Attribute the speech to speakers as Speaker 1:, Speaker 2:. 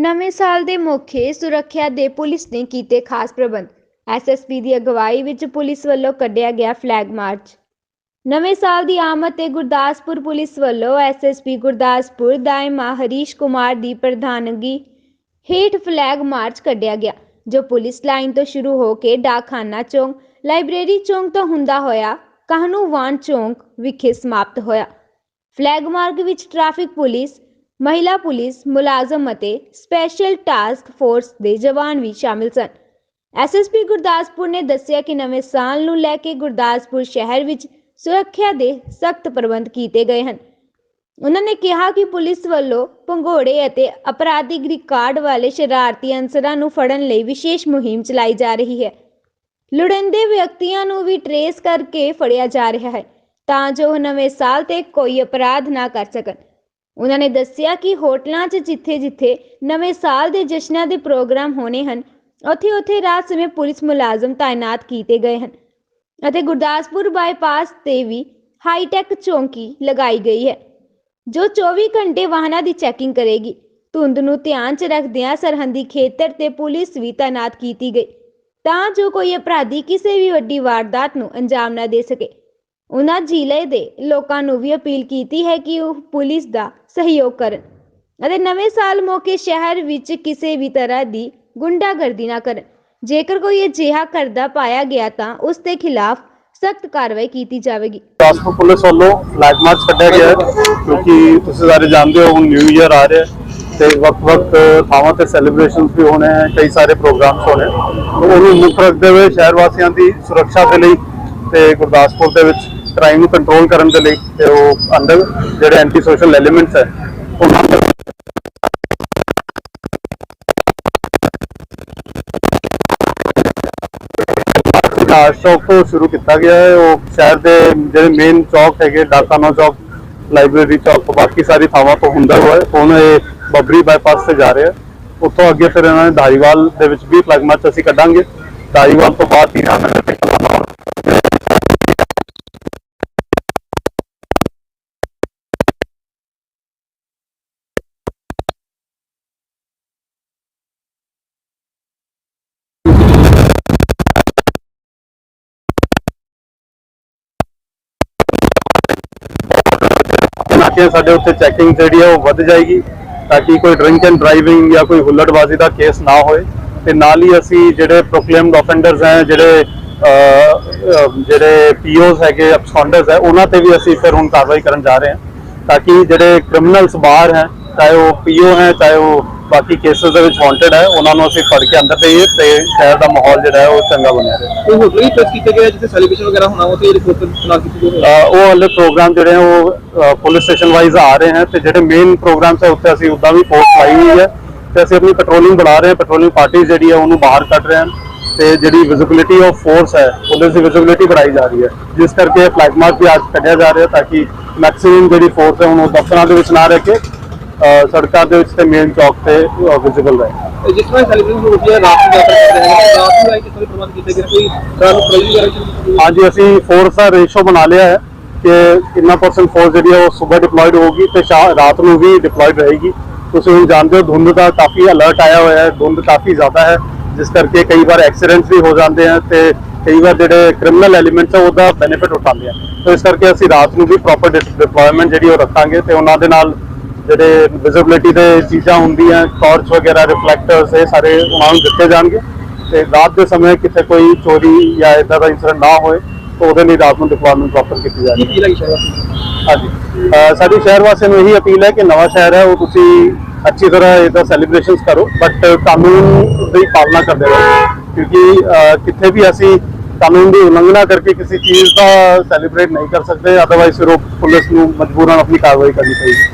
Speaker 1: ਨਵੇਂ ਸਾਲ ਦੇ ਮੌਕੇ ਸੁਰੱਖਿਆ ਦੇ ਪੁਲਿਸ ਨੇ ਕੀਤੇ ਖਾਸ ਪ੍ਰਬੰਧ। ਐਸਐਸਪੀ ਦੀ ਅਗਵਾਈ ਵਿੱਚ ਪੁਲਿਸ ਵੱਲੋਂ ਕੱਢਿਆ ਗਿਆ ਫਲੈਗ ਮਾਰਚ। ਨਵੇਂ ਸਾਲ ਦੀ ਆਮਦ ਤੇ ਗੁਰਦਾਸਪੁਰ ਪੁਲਿਸ ਵੱਲੋਂ ਐਸਐਸਪੀ ਗੁਰਦਾਸਪੁਰ ਦਾਇਮਾ ਹਰੀਸ਼ ਕੁਮਾਰ ਦੀ ਪ੍ਰਧਾਨਗੀ ਹੇਠ ਫਲੈਗ ਮਾਰਚ ਕੱਢਿਆ ਗਿਆ, ਜੋ ਪੁਲਿਸ ਲਾਈਨ ਤੋਂ ਸ਼ੁਰੂ ਹੋ ਕੇ ਡਾਕਖਾਨਾ ਚੌਂਕ, ਲਾਇਬ੍ਰੇਰੀ ਚੌਂਕ ਤੋਂ ਹੁੰਦਾ ਹੋਇਆ ਕਾਹਨੂੰਵਾਨ ਚੌਂਕ ਵਿਖੇ ਸਮਾਪਤ ਹੋਇਆ। ਫਲੈਗ ਮਾਰਚ ਵਿੱਚ ਟ੍ਰੈਫਿਕ ਪੁਲਿਸ ਮਹਿਲਾ ਪੁਲਿਸ ਮੁਲਾਜ਼ਮ ਅਤੇ ਸਪੈਸ਼ਲ ਟਾਸਕ ਫੋਰਸ ਦੇ ਜਵਾਨ ਵੀ ਸ਼ਾਮਿਲ ਸਨ। ਐਸਐਸਪੀ ਗੁਰਦਾਸਪੁਰ ਨੇ ਦੱਸਿਆ ਕਿ ਨਵੇਂ ਸਾਲ ਨੂੰ ਲੈ ਕੇ ਗੁਰਦਾਸਪੁਰ ਸ਼ਹਿਰ ਵਿੱਚ ਸੁਰੱਖਿਆ ਦੇ ਸਖਤ ਪ੍ਰਬੰਧ ਕੀਤੇ ਗਏ ਹਨ। ਉਹਨਾਂ ਨੇ ਕਿਹਾ ਕਿ ਪੁਲਿਸ ਵੱਲੋਂ ਭੰਗੋੜੇ ਅਤੇ ਅਪਰਾਧਿਕ ਰਿਕਾਰਡ ਵਾਲੇ ਸ਼ਰਾਰਤੀ ਅਨਸਰਾਂ ਨੂੰ ਫੜਨ ਲਈ ਵਿਸ਼ੇਸ਼ ਮੁਹਿੰਮ ਚਲਾਈ ਜਾ ਰਹੀ ਹੈ। ਲੁੜੰਦੇ ਵਿਅਕਤੀਆਂ ਨੂੰ ਵੀ ਟਰੇਸ ਕਰਕੇ ਫੜਿਆ ਜਾ ਰਿਹਾ ਹੈ ਤਾਂ ਜੋ ਉਹ ਨਵੇਂ ਸਾਲ ਤੇ ਕੋਈ ਅਪਰਾਧ ਨਾ ਕਰ ਸਕਣ। ਉਹਨਾਂ ਨੇ ਦੱਸਿਆ ਕਿ ਹੋਟਲਾਂ 'ਚ ਜਿੱਥੇ-ਜਿੱਥੇ ਨਵੇਂ ਸਾਲ ਦੇ ਜਸ਼ਨਾਂ ਦੇ ਪ੍ਰੋਗਰਾਮ ਹੋਣੇ ਹਨ, ਉੱਥੇ-ਉੱਥੇ ਰਾਤ ਸਮੇਂ ਪੁਲਿਸ ਮੁਲਾਜ਼ਮ ਤਾਇਨਾਤ ਕੀਤੇ ਗਏ ਹਨ ਅਤੇ ਗੁਰਦਾਸਪੁਰ ਬਾਈਪਾਸ ਤੇ ਵੀ ਹਾਈਟੈਕ ਚੌਂਕੀ ਲਗਾਈ ਗਈ ਹੈ, ਜੋ 24 ਘੰਟੇ ਵਾਹਨਾਂ ਦੀ ਚੈਕਿੰਗ ਕਰੇਗੀ। ਧੁੰਦ ਨੂੰ ਧਿਆਨ 'ਚ ਰੱਖਦਿਆਂ ਸਰਹੰਦੀ ਖੇਤਰ ਤੇ ਪੁਲਿਸ ਵੀ ਤਾਇਨਾਤ ਕੀਤੀ ਗਈ, ਤਾਂ ਜੋ ਕੋਈ ਅਪਰਾਧੀ ਕਿਸੇ ਵੀ ਵੱਡੀ ਵਾਰਦਾਤ ਨੂੰ ਅੰਜਾਮ ਨਾ ਦੇ ਸਕੇ। ਉਨ੍ਹਾਂ ਜ਼ਿਲ੍ਹੇ ਦੇ ਲੋਕਾਂ ਨੂੰ ਵੀ ਅਪੀਲ ਕੀਤੀ ਹੈ ਕਿ ਉਹ ਪੁਲਿਸ ਦਾ ਸਹਿਯੋਗ ਕਰਨ ਅਤੇ ਨਵੇਂ ਸਾਲ ਮੌਕੇ ਸ਼ਹਿਰ ਵਿੱਚ ਕਿਸੇ ਵੀ ਤਰ੍ਹਾਂ ਦੀ ਗੁੰਡਾਗਰਦੀ ਨਾ ਕਰਨ ਜੇਕਰ ਕੋਈ ਅਜਿਹਾ ਕਰਦਾ ਪਾਇਆ ਗਿਆ ਤਾਂ ਉਸ ਦੇ ਖਿਲਾਫ ਸਖਤ ਕਾਰਵਾਈ ਕੀਤੀ ਜਾਵੇਗੀ
Speaker 2: ਗੁਰਦਾਸਪੁਰ ਪੁਲਿਸ ਵੱਲੋਂ ਫਲੈਗ ਮਾਰਚ ਕੱਢਿਆ ਗਿਆ ਹੈ, ਕਿਉਂਕਿ ਤੁਸੀਂ ਸਾਰੇ ਜਾਣਦੇ ਹੋ ਹੁਣ ਨਿਊ ਇਅਰ ਆ ਰਿਹਾ ਹੈ ਤੇ ਵਕਤ-ਵਕਤ ਥਾਵਾਂ ਤੇ ਸੈਲੀਬ੍ਰੇਸ਼ਨਸ ਵੀ ਹੋਣੇ ਹੈ, ਕਈ ਸਾਰੇ ਪ੍ਰੋਗਰਾਮਸ ਹੋਣੇ ਹੈ। ਉਹਨੂੰ ਮੁੱਖ ਰੱਖਦੇ ਹੋਏ ਸ਼ਹਿਰ ਵਾਸੀਆਂ ਦੀ ਸੁਰੱਖਿਆ ਦੇ ਲਈ ਤੇ ਗੁਰਦਾਸਪੁਰ ਦੇ ਵਿੱਚ ਕ੍ਰਾਈਮ ਨੂੰ ਕੰਟਰੋਲ ਕਰਨ ਦੇ ਲਈ ਤੇ ਉਹ ਅੰਦਰ ਜਿਹੜੇ ਐਂਟੀ ਸੋਸ਼ਲ ਐਲੀਮੈਂਟਸ ਹੈ ਉਹਨਾਂ ਦੇ ਵਿਕਾਸ ਚੌਕ ਤੋਂ ਸ਼ੁਰੂ ਕੀਤਾ ਗਿਆ ਹੈ। ਉਹ ਸ਼ਹਿਰ ਦੇ ਜਿਹੜੇ ਮੇਨ ਚੌਕ ਹੈਗੇ ਡਾਕਾਨਾ ਚੌਕ ਲਾਇਬ੍ਰੇਰੀ ਚੌਕ ਬਾਕੀ ਸਾਰੀ ਥਾਵਾਂ ਤੋਂ ਹੁੰਦਾ ਹੋਇਆ ਹੈ। ਹੁਣ ਇਹ ਬੱਬਰੀ ਬਾਈਪਾਸ ਤੇ ਜਾ ਰਿਹਾ ਉੱਥੋਂ ਅੱਗੇ ਫਿਰ ਇਹਨਾਂ ਨੇ ਧਾਰੀਵਾਲ ਦੇ ਵਿੱਚ ਵੀ ਪਲੱਗ ਮਾਰਚ ਅਸੀਂ ਕੱਢਾਂਗੇ। ਧਾਰੀਵਾਲ ਤੋਂ ਬਾਅਦ ਹੀ ਨਗਰ ਤੇ ਕਲਾਨੌਰ ਸਾਡੇ ਉੱਤੇ ਚੈਕਿੰਗ ਜਿਹੜੀ ਹੈ ਉਹ ਵੱਧ ਜਾਏਗੀ ਤਾਂ ਕਿ ਕੋਈ ਡਰਿੰਕ ਐਂਡ ਡਰਾਈਵਿੰਗ ਜਾਂ ਕੋਈ ਹੁੱਲੜਬਾਜ਼ੀ ਦਾ ਕੇਸ ਨਾ ਹੋਏ ਤੇ ਨਾਲ ਹੀ ਅਸੀਂ ਜਿਹੜੇ ਪ੍ਰੋਕਲੇਮਡ ਆਫੈਂਡਰਸ ਹੈ ਜਿਹੜੇ ਅਹ, ਅਹ, ਜਿਹੜੇ ਪੀਓਸ ਹੈਗੇ ਅਬਸਕੌਂਡਰਸ ਹੈ ਉਹਨਾਂ ਤੇ ਵੀ ਅਸੀਂ ਫਿਰ ਹੁਣ ਕਾਰਵਾਈ ਕਰਨ ਜਾ ਰਹੇ ਹਾਂ ਤਾਂ ਕਿ ਜਿਹੜੇ ਕ੍ਰਿਮੀਨਲਸ ਬਾਹਰ ਹੈ ਚਾਹੇ ਉਹ ਪੀਓ ਹੈ ਚਾਹੇ ਉਹ ਬਾਕੀ ਕੇਸਸ ਦੇ ਵਿੱਚ ਵਾਂਟਡ ਹੈ ਉਹਨਾਂ ਨੂੰ ਅਸੀਂ ਫੜ ਕੇ ਅੰਦਰ ਦੇਈਏ ਤੇ ਸ਼ਹਿਰ ਦਾ ਮਾਹੌਲ ਜਿਹੜਾ ਹੈ ਉਹ ਚੰਗਾ ਬਣਿਆ ਰਹੇ।
Speaker 3: ਕੋਈ ਹੋਟਲ ਵੀ ਪ੍ਰੈਸ ਕੀਤੇ ਜਿੱਥੇ ਸੈਲੀਬ੍ਰੇਸ਼ਨ ਵਗੈਰਾ ਹੋਣਾ ਉਹ ਤੇ ਰਿਪੋਰਟ ਨਾਲ ਕੀਤੀ
Speaker 2: ਉਹ ਵਾਲੇ ਪ੍ਰੋਗਰਾਮ ਜਿਹੜੇ ਉਹ ਪੁਲਿਸ ਸਟੇਸ਼ਨ ਵਾਈਜ਼ ਆ ਰਹੇ ਹਨ ਤੇ ਜਿਹੜੇ ਮੇਨ ਪ੍ਰੋਗਰਾਮਸ ਹੈ ਉੱਥੇ ਅਸੀਂ ਉਦਾਂ ਵੀ ਫੋਰਸ ਲਾਈ ਹੋਈ ਹੈ ਤੇ ਅਸੀਂ ਆਪਣੀ ਪੈਟਰੋਲਿੰਗ ਬਣਾ ਰਹੇ ਹਾਂ ਪੈਟਰੋਲਿੰਗ ਪਾਰਟੀ ਜਿਹੜੀ ਹੈ ਉਹਨੂੰ ਬਾਹਰ ਕੱਢ ਰਹੇ ਹਨ ਤੇ ਜਿਹੜੀ ਵਿਜ਼ਿਬਿਲਿਟੀ ਆਫ ਫੋਰਸ ਹੈ ਪੁਲਿਸ ਦੀ ਵਿਜ਼ਿਬਿਲਿਟੀ ਵਧਾਈ ਜਾ ਰਹੀ ਹੈ। ਜਿਸ ਕਰਕੇ ਫਲੈਗ ਮਾਰਚ ਵੀ ਅੱਜ ਕੱਢਿਆ ਜਾ ਰਿਹਾ ਤਾਂ ਕਿ ਮੈਕਸਿਮਮ ਜਿਹੜੀ ਫੋਰਸ ਹੈ ਹੁਣ ਉਹ ਦਫ਼ਤਰਾਂ ਦੇ ਵਿੱਚ ਨਾ ਰਹਿ ਕੇ ਸੜਕਾਂ ਦੇ ਵਿੱਚ ਤੇ ਮੇਨ ਚੌਕ ਤੇ ਵਿਜ਼ਿਬਲ ਰਹੇ
Speaker 3: ਤੇ ਜਿਸ ਤਰ੍ਹਾਂ ਸੈਲੀਬ੍ਰੇਸ਼ਨ ਹੋ ਰਹੀ ਹੈ ਰਾਤ ਨੂੰ ਯਾਤਰਾ ਕਰਦੇ हैं ਰਾਤ ਨੂੰ ਕਿਸ ਤਰ੍ਹਾਂ ਪ੍ਰਬੰਧ ਕੀਤੇ ਗਏ? ਕੋਈ ਰਾਤ ਨੂੰ ਪ੍ਰੈਸ ਵਗੈਰਾ ਸ਼ੁਰੂ ਕੀਤੀ ਗਈ?
Speaker 2: ਅੱਜ ਅਸੀਂ ਫੋਰਸ ਦਾ ਰੇਸ਼ੋ ਬਣਾ ਲਿਆ ਹੈ ਕਿ ਕਿੰਨਾ ਪਰਸੈਂਟ ਫੋਰਸ ਜਿਹੜੀ ਹੈ ਉਹ ਸਵੇਰ ਡਿਪਲੋਇਡ ਹੋਊਗੀ ਤੇ ਰਾਤ ਨੂੰ ਵੀ ਡਿਪਲੋਇਡ ਰਹੇਗੀ ਤੁਸੀਂ ਹੁਣ ਜਾਣਦੇ ਹੋ ਧੁੰਦ ਦਾ ਕਾਫੀ ਅਲਰਟ ਆਇਆ ਹੋਇਆ ਹੈ ਧੁੰਦ ਕਾਫੀ ਜ਼ਿਆਦਾ ਹੈ ਜਿਸ ਕਰਕੇ ਕਈ ਵਾਰ ਐਕਸੀਡੈਂਟਸ ਵੀ ਹੋ ਜਾਂਦੇ ਹਨ ਤੇ ਕਈ ਵਾਰ ਜਿਹੜੇ ਕ੍ਰਿਮੀਨਲ ਐਲੀਮੈਂਟਸ ਆ ਉਹਦਾ ਬੈਨੀਫਿਟ ਉਠਾਉਂਦੇ ਆ ਸੋ ਇਸ ਕਰਕੇ ਅਸੀਂ ਰਾਤ ਨੂੰ ਵੀ ਪ੍ਰੋਪਰ ਡਿਪਲੋਇਮੈਂਟ ਜਿਹੜੀ ਉਹ ਰੱਖਾਂਗੇ ਤੇ ਉਹਨਾਂ ਦੇ ਨਾਲ ਜਿਹੜੇ ਵਿਜ਼ਿਬਿਲਿਟੀ ਦੇ ਚੀਜ਼ਾਂ ਹੁੰਦੀਆਂ ਟਾਰਚ ਵਗੈਰਾ ਰਿਫਲੈਕਟਰਸ ਇਹ ਸਾਰੇ ਉਹਨਾਂ ਨੂੰ ਦਿੱਤੇ ਜਾਣਗੇ। ਤੇ ਰਾਤ ਦੇ ਸਮੇਂ ਕਿਤੇ ਕੋਈ ਚੋਰੀ ਜਾਂ ਇਦਾਂ ਦਾ ਇਨਸੀਡੈਂਟ ਨਾ ਹੋਏ ਤਾਂ ਉਹਦੇ ਲਈ ਰਾਤ ਨੂੰ ਡਿਪਲੋਇਮੈਂਟ ਪ੍ਰੋਪਰ ਕੀਤੀ
Speaker 3: ਹੈ ਵਾਸੀ
Speaker 2: ਹਾਂਜੀ। ਸਾਡੀ ਸ਼ਹਿਰ ਵਾਸੀਆਂ ਨੂੰ ਇਹੀ ਅਪੀਲ ਹੈ ਕਿ ਨਵਾਂ ਸ਼ਹਿਰ ਹੈ ਉਹ ਤੁਸੀਂ ਅੱਛੀ ਤਰ੍ਹਾਂ ਇਹਦਾ ਸੈਲੀਬ੍ਰੇਸ਼ਨਸ ਕਰੋ ਬਟ ਕਾਨੂੰਨ ਦੀ ਪਾਲਣਾ ਕਰਦੇ ਰਹੋ। ਕਿਉਂਕਿ ਕਿਤੇ ਵੀ ਅਸੀਂ ਕਾਨੂੰਨ ਦੀ ਉਲੰਘਣਾ ਕਰਕੇ ਕਿਸੇ ਚੀਜ਼ ਦਾ ਸੈਲੀਬ੍ਰੇਟ ਨਹੀਂ ਕਰ ਸਕਦੇ ਅਦਰਵਾਈਜ਼ ਫਿਰ ਉਹ ਪੁਲਿਸ ਨੂੰ ਮਜਬੂਰਨ ਆਪਣੀ ਕਾਰਵਾਈ ਕਰਨੀ ਪਏਗੀ।